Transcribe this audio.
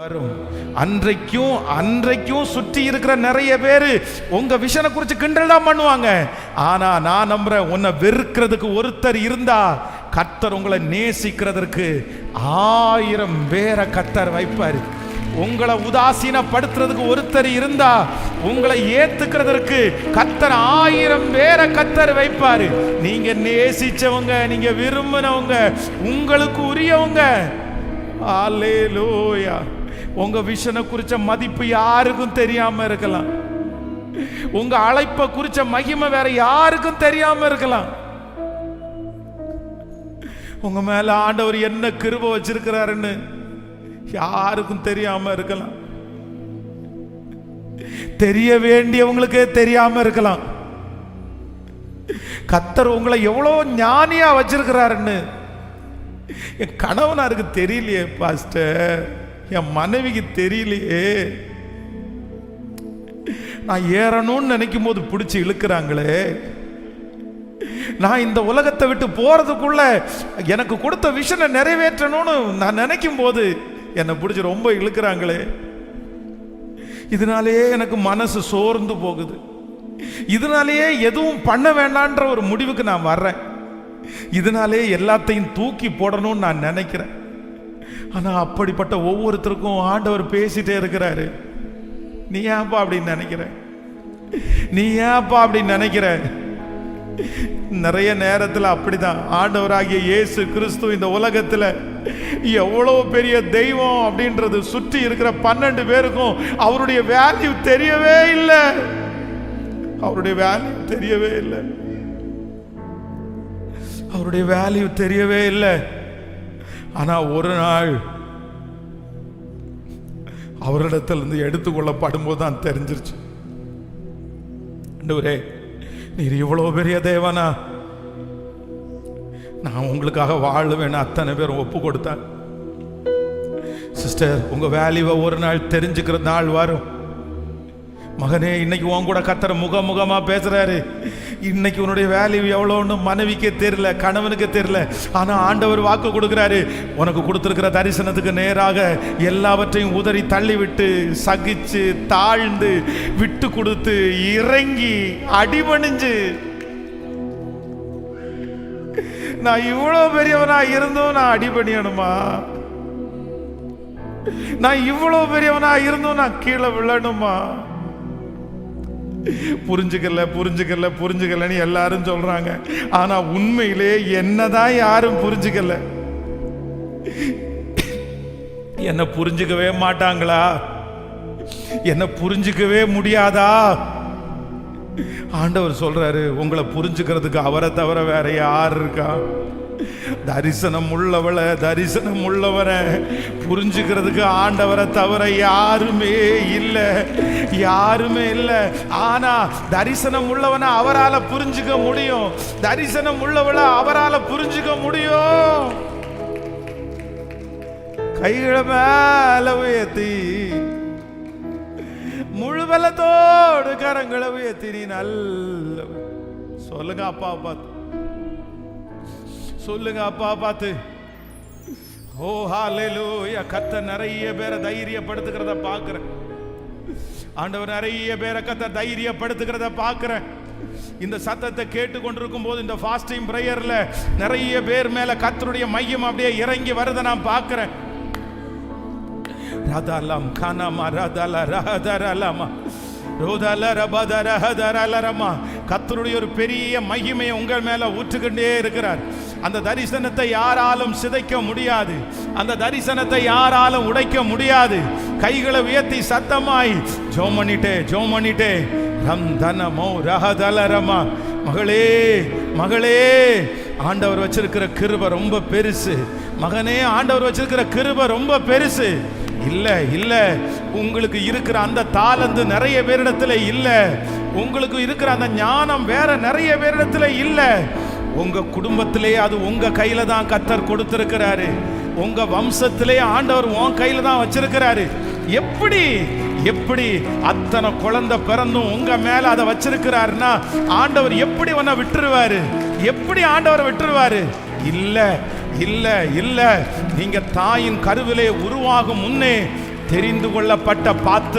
வரும். அன்றைக்கும் அன்றைக்கும் சுற்றி இருக்கிற நிறைய பேர் உங்க விஷனை குறித்து கிண்டல் தான் பண்ணுவாங்க. ஆனா நான் நம்புறேன் உன்னை வெறுக்கிறதுக்கு ஒருத்தர் இருந்தா கத்தர் உங்களை நேசிக்கிறதற்கு ஆயிரம் பேரை கத்தர் வைப்பார். உங்களை உதாசீனப்படுத்துறதுக்கு ஒருத்தர் இருந்தா உங்களை ஏத்துக்கிறதற்கு கத்தர் ஆயிரம் பேரை கத்தர் வைப்பாரு. நீங்க நேசிச்சவங்க நீங்க விரும்பினவங்க உங்களுக்கு உரியவங்க. அல்லேலூயா உங்க விஷனை குறிச்ச மதிப்பு யாருக்கும் தெரியாம இருக்கலாம். உங்க அழைப்பை குறிச்ச மகிமை வேற யாருக்கும் தெரியாம இருக்கலாம். உங்க மேல ஆண்டவர் என்ன கிருப வச்சிருக்கிறாருன்னு யாருக்கும் தெரியாம இருக்கலாம். தெரிய வேண்டியவங்களுக்கே தெரியாம இருக்கலாம். கத்தர் உங்களை எவ்வளோ ஞானியா வச்சிருக்கிறாருன்னு என் கணவனாருக்கு தெரியலையே பாஸ்டர். என் மனைவிக்கு தெரியலையே. நான் ஏறணும்னு நினைக்கும் போது பிடிச்சி இழுக்கிறாங்களே. நான் இந்த உலகத்தை விட்டு போறதுக்குள்ள எனக்கு கொடுத்த விஷனை நிறைவேற்றணும்னு நான் நினைக்கும் போது என்னை பிடிச்சி ரொம்ப இழுக்கிறாங்களே. இதனாலேயே எனக்கு மனசு சோர்ந்து போகுது. இதனாலேயே எதுவும் பண்ண வேண்டான்ற ஒரு முடிவுக்கு நான் வர்றேன். இதனாலே எல்லாத்தையும் தூக்கி போடணும்னு நான் நினைக்கிறேன். ஆனா அப்படிப்பட்ட ஒவ்வொருத்தருக்கும் ஆண்டவர் பேசிட்டே இருக்கிறாரு. நீ ஏன்ப்பா அப்படின்னு நினைக்கிற நீ ஏன்ப்பா அப்படின்னு நினைக்கிற நிறைய நேரத்தில் அப்படிதான். ஆண்டவராகிய இயேசு கிறிஸ்து இந்த உலகத்தில் எவ்வளவு பெரிய தெய்வம் அப்படின்றது சுற்றி இருக்கிற பன்னெண்டு பேருக்கும் அவருடைய வேல்யூ தெரியவே இல்லை. அவருடைய வேல்யூ தெரியவே இல்லை. அவருடைய வேல்யூ தெரியவே இல்லை. ஆனால் ஒரு நாள் அவரிடத்திலிருந்து எடுத்துக்கொள்ளப்படும் போது தான் தெரிஞ்சிருச்சு. ஆண்டவரே நீர் இவ்வளோ பெரிய தேவனா? நான் உங்களுக்காக வாழுவேன் அத்தனை பேரும் ஒப்பு கொடுத்தேன் சிஸ்டர் உங்கள் வேல்யூவை ஒரு நாள் தெரிஞ்சுக்கிற நாள் வரும். மகனே இன்னைக்கு உன் கூட கத்துற முகமுகமாக பேசுகிறாரு இன்னைக்கு உன்னுடைய வேல்யூ எவ்வளோன்னு மனைவிக்கே தெரியல கணவனுக்கு தெரில ஆனால் ஆண்டவர் வாக்கு கொடுக்குறாரு. உனக்கு கொடுத்துருக்கிற தரிசனத்துக்கு நேராக எல்லாவற்றையும் உதறி தள்ளிவிட்டு சகிச்சு தாழ்ந்து விட்டு கொடுத்து இறங்கி அடிபணிஞ்சு. நான் இவ்வளோ பெரியவனா இருந்தும் நான் அடிபணியணுமா? நான் இவ்வளோ பெரியவனா இருந்தும் நான் கீழே விழணுமா? புரிஞ்சுக்கல புரிஞ்சுக்கல புரிஞ்சுக்கலன்னு எல்லாரும் சொல்றாங்க. ஆனா உண்மையிலே என்னதான் யாரும் புரிஞ்சுக்கல. என்ன புரிஞ்சுக்கவே மாட்டாங்களா? என்ன புரிஞ்சுக்கவே முடியாதா? ஆண்டவர் சொல்றாரு உங்களை புரிஞ்சுக்கிறதுக்கு அவரை தவிர வேற யார் இருக்கா? தரிசனம் உள்ளவளை தரிசனம் உள்ளவரை புரிஞ்சுக்கிறதுக்கு ஆண்டவரை தவிர யாருமே இல்லை. யாருமே இல்லை. ஆனா தரிசனம் உள்ளவனை அவரால் புரிஞ்சுக்க முடியும். தரிசனம் உள்ளவளை அவரால் புரிஞ்சுக்க முடியும். கைகளை மேல உயர்த்தி முழுவலத்தோடு கரங்களை உயர்த்தி நீ நல்ல சொல்லுங்க அப்பா பார்த்து. சொல்லுங்க அப்பா பார்த்து. ஓ ஹalleluya கத்த நிறைய பேரை தைரியப்படுத்துகிறத பார்க்குறேன். ஆண்டவர் நிறைய பேரை கத்த தைரியப்படுத்துகிறத பார்க்குறேன். இந்த சத்தத்தை கேட்டு கொண்டிருக்கும் போது இந்த ஃபாஸ்டிங் ப்ரேயரில் நிறைய பேர் மேல கத்தருடைய மையம் அப்படியே இறங்கி வரதை நான் பார்க்கிறேன். ரதலம் கனம ரதல ரஹதரலம ரோதல ரபதர ஹதரலரமா கத்தருடைய ஒரு பெரிய மகிமையை உங்கள் மேல ஊற்றுக்கொண்டே இருக்கிறார். அந்த தரிசனத்தை யாராலும் சிதைக்க முடியாது. அந்த தரிசனத்தை யாராலும் உடைக்க முடியாது. கைகளை உயர்த்தி சத்தமாய் ஜோம் பண்ணிட்டே ஜோம் பண்ணிட்டே ரம் தனமோ ரகதலரமா மகளே மகளே ஆண்டவர் வச்சிருக்கிற கிருப ரொம்ப பெருசு. மகனே ஆண்டவர் வச்சிருக்கிற கிருப ரொம்ப பெருசு. இல்லை இல்லை. உங்களுக்கு இருக்கிற அந்த தாளந்து நிறைய பேரிடத்துல இல்லை. உங்களுக்கு இருக்கிற அந்த ஞானம் வேற நிறைய பேரிடத்துல இல்லை. உங்க குடும்பத்திலே அது உங்க கையில தான் கத்தர் கொடுத்திருக்கிறாரு. உங்க வம்சத்திலே ஆண்டவர் உன் கையில தான் வச்சிருக்கிறாரு. எப்படி எப்படி அத்தனை குழந்தை பிறந்தும் உங்க மேல அதை வச்சிருக்கிறாருன்னா ஆண்டவர் எப்படி உன்னை விட்டுருவாரு? எப்படி ஆண்டவர் விட்டுருவாரு? இல்ல இல்ல இல்ல. நீங்க தாயின் கருவிலே உருவாகும் முன்னே தெரிந்து கொள்ளப்பட்ட பாத்திரம்